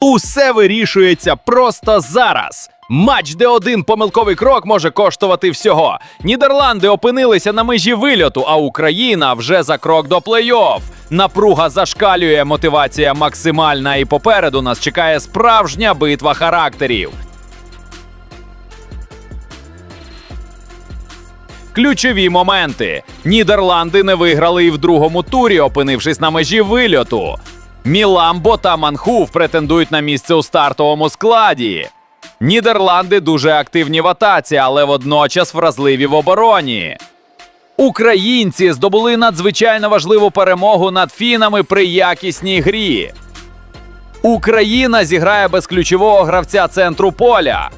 Усе вирішується просто зараз. Матч, де один помилковий крок може коштувати всього. Нідерланди опинилися на межі вильоту, а Україна вже за крок до плей-офф. Напруга зашкалює, мотивація максимальна, і попереду нас чекає справжня битва характерів. Ключові моменти: Нідерланди не виграли і в другому турі, опинившись на межі вильоту. Міламбо та Манхув претендують на місце у стартовому складі. Нідерланди дуже активні в атаці, але водночас вразливі в обороні. Українці здобули надзвичайно важливу перемогу над фінами при якісній грі. Україна зіграє без ключового гравця центру поля.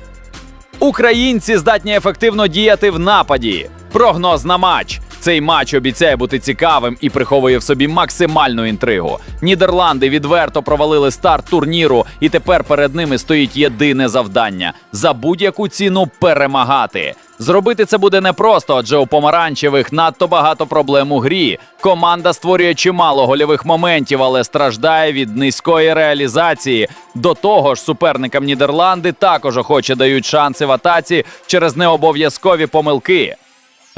Українці здатні ефективно діяти в нападі. Прогноз на матч. Цей матч обіцяє бути цікавим і приховує в собі максимальну інтригу. Нідерланди відверто провалили старт турніру, і тепер перед ними стоїть єдине завдання за будь-яку ціну перемагати. Зробити це буде непросто, адже у помаранчевих надто багато проблем у грі. Команда створює чимало гольових моментів, але страждає від низької реалізації. До того ж, суперникам Нідерланди також охоче дають шанси в атаці через необов'язкові помилки.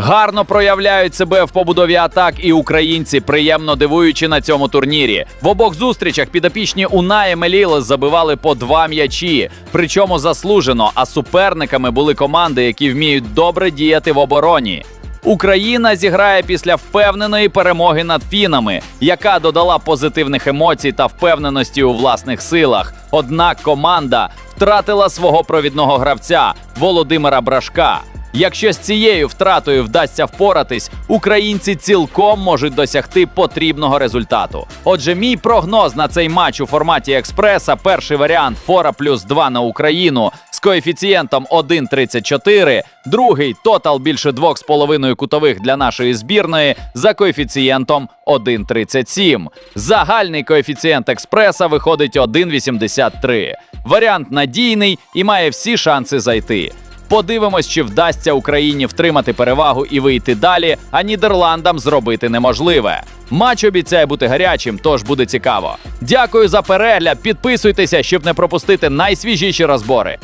Гарно проявляють себе в побудові атак і українці, приємно дивуючи на цьому турнірі. В обох зустрічах підопічні Унаї Мелілес забивали по два м'ячі, причому заслужено. А суперниками були команди, які вміють добре діяти в обороні. Україна зіграє після впевненої перемоги над фінами, яка додала позитивних емоцій та впевненості у власних силах. Однак команда втратила свого провідного гравця Володимира Брашка. Якщо з цією втратою вдасться впоратись, українці цілком можуть досягти потрібного результату. Отже, мій прогноз на цей матч у форматі експреса: перший варіант фора плюс 2 на Україну з коефіцієнтом 1,34, другий тотал більше 2,5 кутових для нашої збірної за коефіцієнтом 1,37. Загальний коефіцієнт експреса виходить 1,83. Варіант надійний і має всі шанси зайти. Подивимось, чи вдасться Україні втримати перевагу і вийти далі, а Нідерландам зробити неможливе. Матч обіцяє бути гарячим, тож буде цікаво. Дякую за перегляд. Підписуйтеся, щоб не пропустити найсвіжіші розбори.